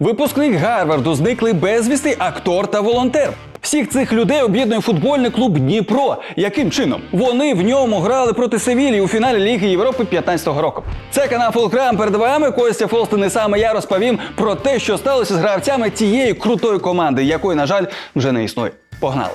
Випускник Гарварду зниклий безвісти, актор та волонтер. Всіх цих людей об'єднує футбольний клуб Дніпро. Яким чином? Вони в ньому грали проти Севілії у фіналі Ліги Європи 15-го року. Це канал Фулкрам. Перед вами Костя Фолстин і саме я розповім про те, що сталося з гравцями цієї крутої команди, якої, на жаль, вже не існує. Погнали!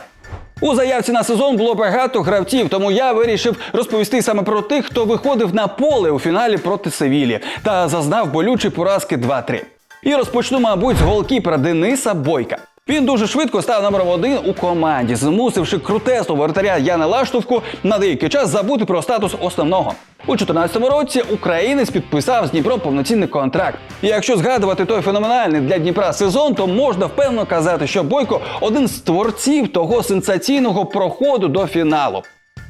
У заявці на сезон було багато гравців, тому я вирішив розповісти саме про тих, хто виходив на поле у фіналі проти Севілі та зазнав болючі поразки 2-3. І розпочну, мабуть, з голкіпера Дениса Бойка. Він дуже швидко став номером один у команді, змусивши крутесного воротаря Яна Лаштовку на деякий час забути про статус основного. У 2014 році українець підписав з Дніпром повноцінний контракт. І якщо згадувати той феноменальний для Дніпра сезон, то можна впевнено казати, що Бойко один з творців того сенсаційного проходу до фіналу.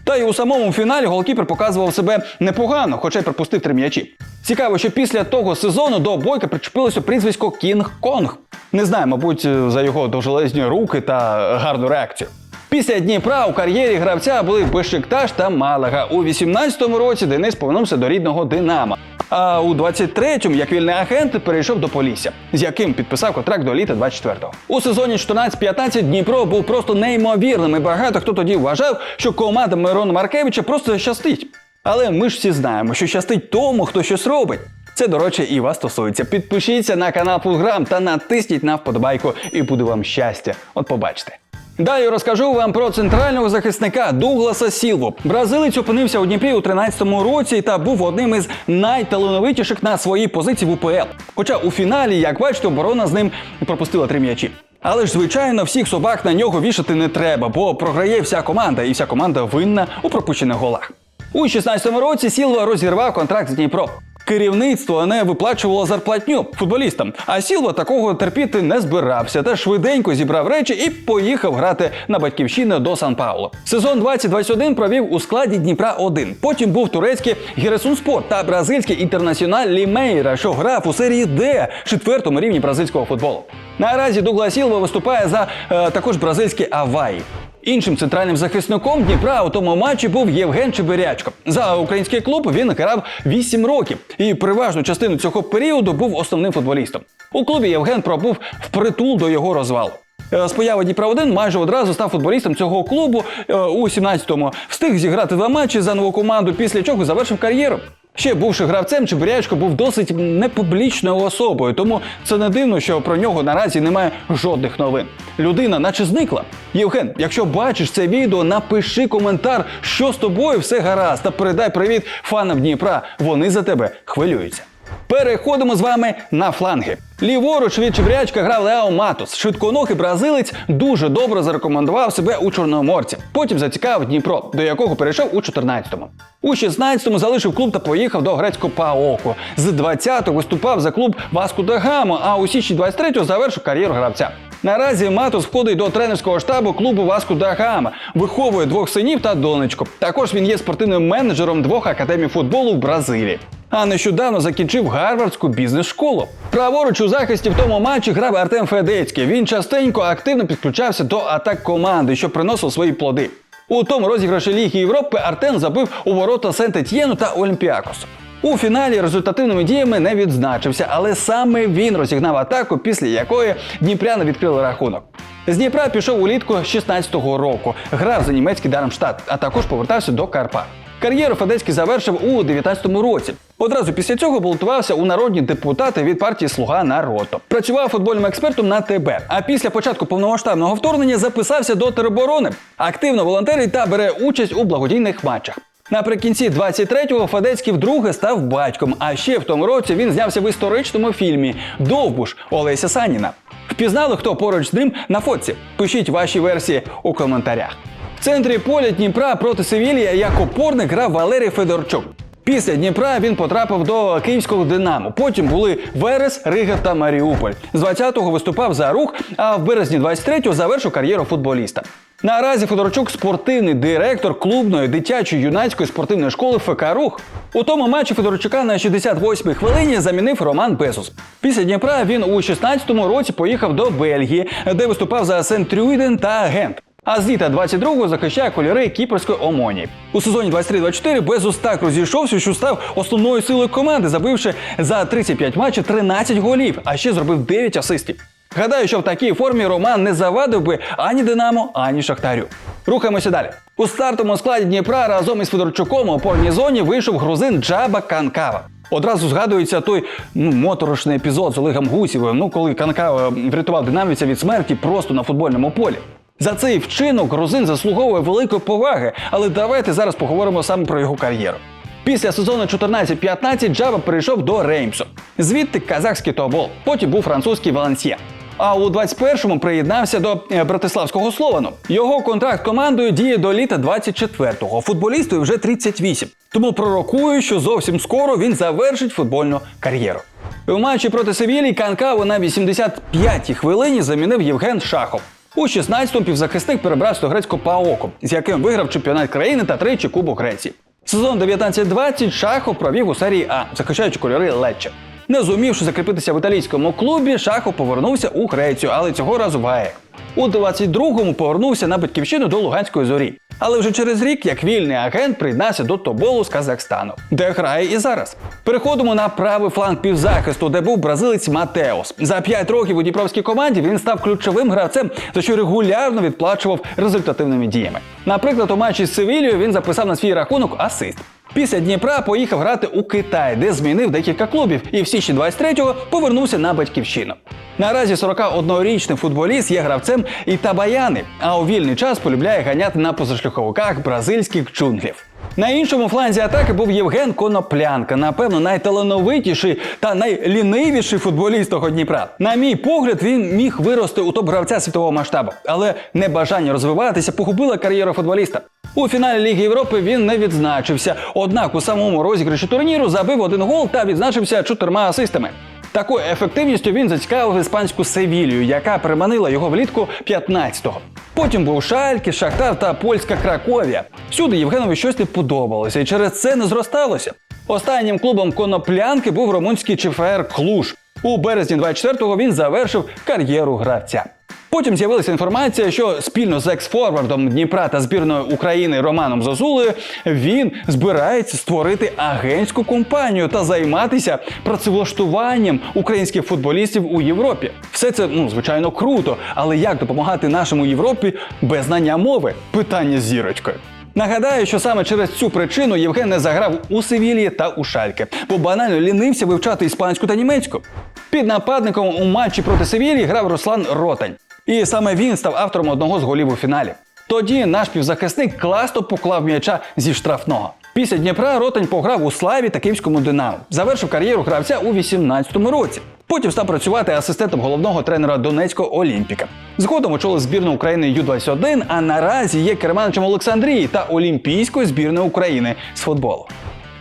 Та й у самому фіналі голкіпер показував себе непогано, хоча й пропустив три м'ячі. Цікаво, що після того сезону до Бойка причепилося прізвисько Кінг Конг. Не знаю, мабуть, за його довжелезні руки та гарну реакцію. Після Дніпра у кар'єрі гравця були Бешикташ та Малага. У 18-му році Денис повернувся до рідного Динамо. А у 23-му, як вільний агент, перейшов до Полісся, з яким підписав контракт до літа 24-го. У сезоні 14-15 Дніпро був просто неймовірним, і багато хто тоді вважав, що команда Мирона Маркевича просто щастить. Але ми ж всі знаємо, що щастить тому, хто щось робить. Це, до речі, і вас стосується. Підпишіться на канал Фулграм та натисніть на вподобайку, і буде вам щастя. От побачите. Далі розкажу вам про центрального захисника Дугласа Сілву. Бразилець опинився у Дніпрі у 13-му році та був одним із найталановитіших на своїй позиції в УПЛ. Хоча у фіналі, як бачите, оборона з ним пропустила три м'ячі. Але ж, звичайно, всіх собак на нього вішати не треба, бо програє вся команда, і вся команда винна у пропущених голах. У 16-му році Сілва розірвав контракт з Дніпро. Керівництво не виплачувало зарплатню футболістам, а Сілва такого терпіти не збирався та швиденько зібрав речі і поїхав грати на батьківщину до Сан Пауло. Сезон 2021 провів у складі Дніпра 1 Потім був турецький Гересунспорт та бразильський інтернаціональ Лімейра, що грав у серії Д четвертому рівні бразильського футболу. Наразі Дугла Сілва виступає за е, також бразильський Аваї. Іншим центральним захисником Дніпра у тому матчі був Євген Чебирячко. За український клуб він грав 8 років і переважну частину цього періоду був основним футболістом. У клубі Євген пробув впритул до його розвалу. Е, З появи Дніпра 1 майже одразу став футболістом цього клубу е, у 17-му. Встиг зіграти два матчі за нову команду, після чого завершив кар'єру. Ще бувши гравцем, Чебирячко був досить непублічною особою, тому це не дивно, що про нього наразі немає жодних новин. Людина, наче зникла. Євген, якщо бачиш це відео, напиши коментар, що з тобою все гаразд, та передай привіт фанам Дніпра. Вони за тебе хвилюються. Переходимо з вами на фланги. Ліворуч від Чебрячка грав Лео Матус. Швидконогий бразилець дуже добре зарекомендував себе у Чорноморці. Потім зацікавив Дніпро, до якого перейшов у 14-му. У 16-му залишив клуб та поїхав до грецького Паоку. З 20-го виступав за клуб Васку Дагамо, а у січні 23-го завершив кар'єру гравця. Наразі Матос входить до тренерського штабу клубу Васку да Гама, виховує двох синів та донечку. Також він є спортивним менеджером двох академій футболу в Бразилії. А нещодавно закінчив гарвардську бізнес-школу. Праворуч у захисті в тому матчі грав Артем Федецький. Він частенько активно підключався до атак команди, що приносив свої плоди. У тому розіграші Ліги Європи Артем забив у ворота Сент-Етьєну та Олімпіакосу. У фіналі результативними діями не відзначився, але саме він розігнав атаку, після якої дніпряни відкрили рахунок. З Дніпра пішов улітку 16-го року, грав за німецький Дармштадт, а також повертався до Карпат. Кар'єру Федецький завершив у 19-му році. Одразу після цього балотувався у народні депутати від партії Слуга народу. Працював футбольним експертом на ТБ. А після початку повномасштабного вторгнення записався до тероборони. Активно волонтерить та бере участь у благодійних матчах. Наприкінці 23-го Федецький вдруге став батьком. А ще в тому році він знявся в історичному фільмі Довбуш Олеся Саніна. Впізнали, хто поруч з ним на фотці? Пишіть ваші версії у коментарях. В центрі поля Дніпра проти Севілія як опорник грав Валерій Федорчук. Після Дніпра він потрапив до київського Динамо. Потім були Верес, Рига та Маріуполь. З 20-го виступав за рух, а в березні 23-го завершив кар'єру футболіста. Наразі Федорчук спортивний директор клубної дитячої юнацької спортивної школи ФК Рух. У тому матчі Федорчука на 68-й хвилині замінив Роман Бесус. Після Дніпра він у 16-му році поїхав до Бельгії, де виступав за Сент-Трюйден та Гент. А з літа 22-го захищає кольори кіпрської омонії. У сезоні 23-24 без устак розійшовся, що став основною силою команди, забивши за 35 матчів 13 голів, а ще зробив 9 асистів. Гадаю, що в такій формі Роман не завадив би ані Динамо, ані Шахтарю. Рухаємося далі. У стартовому складі Дніпра разом із Федорчуком у повній зоні вийшов грузин Джаба Канкава. Одразу згадується той ну, моторошний епізод з Олегом Гусєвим, ну коли Канкава врятував динамівця від смерті просто на футбольному полі. За цей вчинок грузин заслуговує великої поваги, але давайте зараз поговоримо саме про його кар'єру. Після сезону 14-15 Джаба перейшов до Реймсу. Звідти казахський тобол, потім був французький Валенсія. А у 21-му приєднався до е, братиславського Словану. Його контракт командою діє до літа 24-го. Футболісту вже 38. Тому пророкую, що зовсім скоро він завершить футбольну кар'єру. У матчі проти Севілії Канкаву на 85-й хвилині замінив Євген Шахов. У 16-му півзахисник перебрався до грецького ПАОКу, з яким виграв чемпіонат країни та тричі Кубок Греції. Сезон 19-20 Шахов провів у серії А, захищаючи кольори Лечче. Не зумівши закріпитися в італійському клубі, Шахов повернувся у Грецію, але цього разу в АЕК. У 22-му повернувся на батьківщину до Луганської зорі. Але вже через рік, як вільний агент, приєднався до Тоболу з Казахстану, де грає і зараз. Переходимо на правий фланг півзахисту, де був бразилець Матеос. За 5 років у дніпровській команді він став ключовим гравцем, за що регулярно відплачував результативними діями. Наприклад, у матчі з Севілією він записав на свій рахунок асист. Після Дніпра поїхав грати у Китай, де змінив декілька клубів, і в січні 23-го повернувся на батьківщину. Наразі 41-річний футболіст є гравцем і табаяни, а у вільний час полюбляє ганяти на позашляховиках бразильських джунглів. На іншому фланзі атаки був Євген Коноплянка, напевно, найталановитіший та найлінивіший футболіст того Дніпра. На мій погляд, він міг вирости у топ-гравця світового масштабу, але небажання розвиватися погубило кар'єру футболіста. У фіналі Ліги Європи він не відзначився. Однак у самому розіграші турніру забив один гол та відзначився чотирма асистами. Такою ефективністю він зацікавив іспанську Севілію, яка приманила його влітку 15-го. Потім був Шальки, Шахтар та польська Краковія. Всюди Євгенові щось не подобалося, і через це не зросталося. Останнім клубом коноплянки був румунський ЧФР Клуж. У березні 24-го він завершив кар'єру гравця. Потім з'явилася інформація, що спільно з екс-форвардом Дніпра та збірною України Романом Зозулею він збирається створити агентську компанію та займатися працевлаштуванням українських футболістів у Європі. Все це ну звичайно круто, але як допомагати нашому Європі без знання мови? Питання з зірочкою. Нагадаю, що саме через цю причину Євген не заграв у Севілії та у Шальке, бо банально лінився вивчати іспанську та німецьку. Під нападником у матчі проти Севілії грав Руслан Ротань. І саме він став автором одного з голів у фіналі. Тоді наш півзахисник класно поклав м'яча зі штрафного. Після Дніпра Ротань пограв у Славі та Київському Динамо. Завершив кар'єру гравця у 18-му році. Потім став працювати асистентом головного тренера Донецького Олімпіка. Згодом очолив збірну України Ю-21, а наразі є керманичем Олександрії та Олімпійської збірної України з футболу.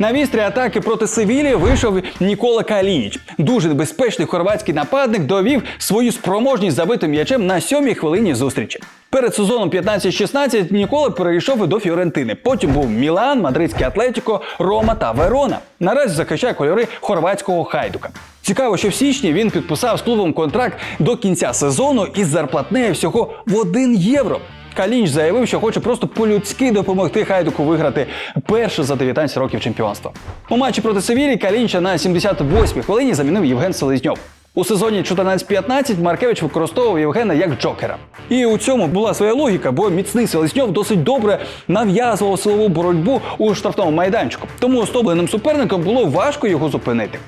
На вістрі атаки проти Севілії вийшов Нікола Калініч. Дуже небезпечний хорватський нападник довів свою спроможність забити м'ячем на сьомій хвилині зустрічі. Перед сезоном 15-16 Нікола перейшов і до Фіорентини. Потім був Мілан, Мадридський Атлетіко, Рома та Верона. Наразі захищає кольори хорватського хайдука. Цікаво, що в січні він підписав з клубом контракт до кінця сезону із зарплатнею всього в 1 євро. Калініч заявив, що хоче просто по-людськи допомогти Хайдуку виграти перше за 19 років чемпіонства. У матчі проти Севілі Калінча на 78-й хвилині замінив Євген Селезньов. У сезоні 14-15 Маркевич використовував Євгена як джокера. І у цьому була своя логіка, бо міцний Селезньов досить добре нав'язував силову боротьбу у штрафному майданчику. Тому ослабленим суперником було важко його зупинити.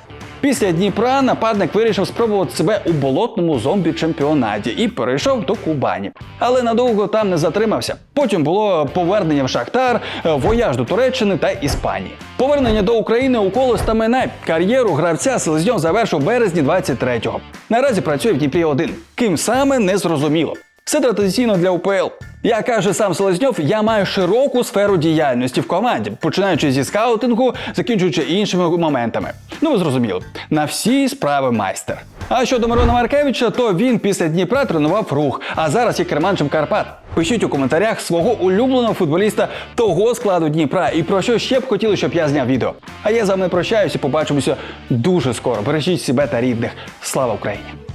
Після Дніпра нападник вирішив спробувати себе у болотному зомбі-чемпіонаті і перейшов до Кубані. Але надовго там не затримався. Потім було повернення в Шахтар, е, вояж до Туреччини та Іспанії. Повернення до України у коло стамена. Кар'єру гравця Селезньов завершив березні 23-го. Наразі працює в Дніпрі 1 Ким саме не зрозуміло. Все традиційно для УПЛ. Як каже сам Селезньов, я маю широку сферу діяльності в команді, починаючи зі скаутингу, закінчуючи іншими моментами. Ну ви зрозуміли, на всі справи майстер. А щодо Мирона Маркевича, то він після Дніпра тренував рух, а зараз є керманчем Карпат. Пишіть у коментарях свого улюбленого футболіста того складу Дніпра і про що ще б хотіли, щоб я зняв відео. А я з вами прощаюся, побачимося дуже скоро. Бережіть себе та рідних. Слава Україні!